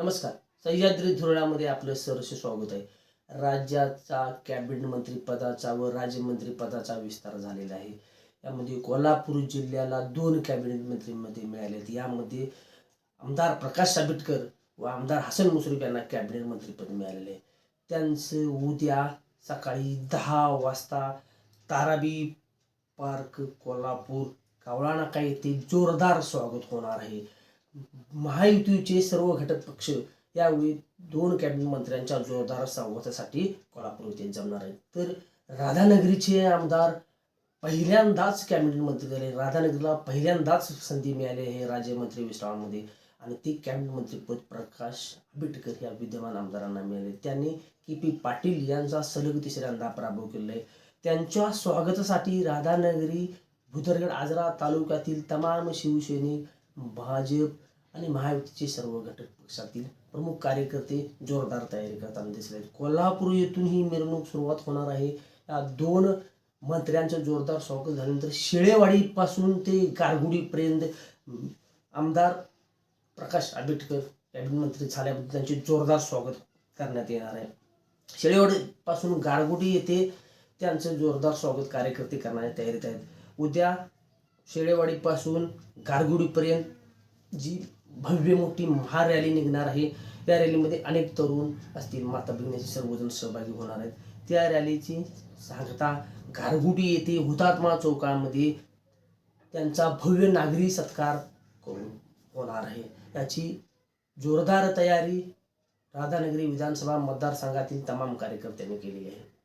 नमस्कार. सह्याद्री धोरणामध्ये आपलं सहर्ष स्वागत आहे. राज्याचा कॅबिनेट मंत्री पदाचा व राज्यमंत्री पदाचा विस्तार झालेला आहे. यामध्ये कोल्हापूर जिल्ह्याला दोन कॅबिनेट मंत्रीमध्ये मिळाले आहेत. यामध्ये आमदार प्रकाश आंबेडकर व आमदार हसन मुश्रीफ यांना कॅबिनेट मंत्रीपद मिळालेले आहे. त्यांचं उद्या सकाळी दहा वाजता ताराबी पार्क कोल्हापूर कावळानाका येथे जोरदार स्वागत होणार आहे. महायुतीचे सर्व घटक पक्ष यावेळी दोन कॅबिनेट मंत्र्यांच्या जोरदार संवादासाठी कोल्हापूर येथे जमणार आहेत. तर राधानगरीचे आमदार पहिल्यांदाच कॅबिनेट मंत्री झाले. राधानगरीला पहिल्यांदाच संधी मिळाली आहे राज्यमंत्री विस्तारामध्ये आणि ते कॅबिनेट मंत्रीपद प्रकाश आंबेडकर या विद्यमान आमदारांना मिळाले. त्यांनी के पी पाटील यांचा सलग तिसऱ्यांदा पराभव केलेला आहे. त्यांच्या स्वागतासाठी राधानगरी भुदरगड आजरा तालुक्यातील तमाम शिवसैनिक भाजप आणि महायुतीचे सर्व घटक पक्षातील प्रमुख कार्यकर्ते जोरदार तयारी करताना दिसले आहेत. कोल्हापूर येथून ही मिरवणूक सुरुवात होणार आहे. या दोन मंत्र्यांचं जोरदार स्वागत झाल्यानंतर शेळेवाडीपासून ते गारगुडीपर्यंत आमदार प्रकाश आंबेडकर कॅबिनेट मंत्री झाल्याबद्दल त्यांचे जोरदार स्वागत करण्यात येणार आहे. शेळेवाडीपासून गारगुडी येथे त्यांचं जोरदार स्वागत कार्यकर्ते करण्याच्या तयारीत आहेत. उद्या शेळेवाडीपासून गारगुडीपर्यंत जी भव्य मोठी महारॅली निघणार आहे. त्या रॅलीमध्ये अनेक तरुण असतील. माता भगिनीचे सर्वजण सहभागी होणार आहेत. त्या रॅलीची सांगता गारगुडी येथे हुतात्मा चौकामध्ये त्यांचा भव्य नागरी सत्कार करून होणार आहे. याची जोरदार तयारी राधानगरी विधानसभा मतदारसंघातील तमाम कार्यकर्त्यांनी केली आहे.